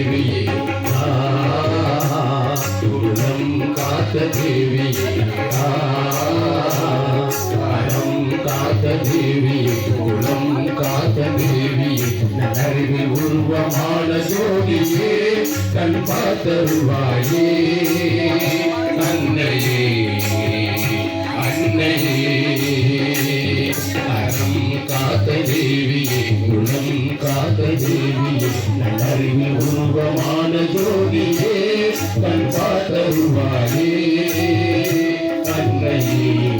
தேவியே. உள்ளம் காத்த தேவியே. காலம் காத்த தேவியே. குளம் காத்த உருவமான ஜோதியே கண் பார்த்தருவாயே காத்த தேவியே குலம் காத்த தேவியே நல்லறிவு உருவமான ஜோதியே கண் பார்த்தருவாயே அன்னையே அன்னையே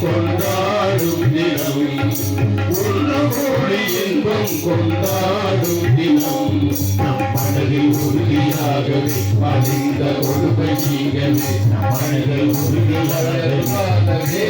கொண்டாடும் தினம். உள்ள கூடி இன்பம் கொண்டாடும் தினம். நம் மனதில் உறுதியாகவே பதிந்த கொடுமை நீங்கள். மனதில் உறுதியாகவே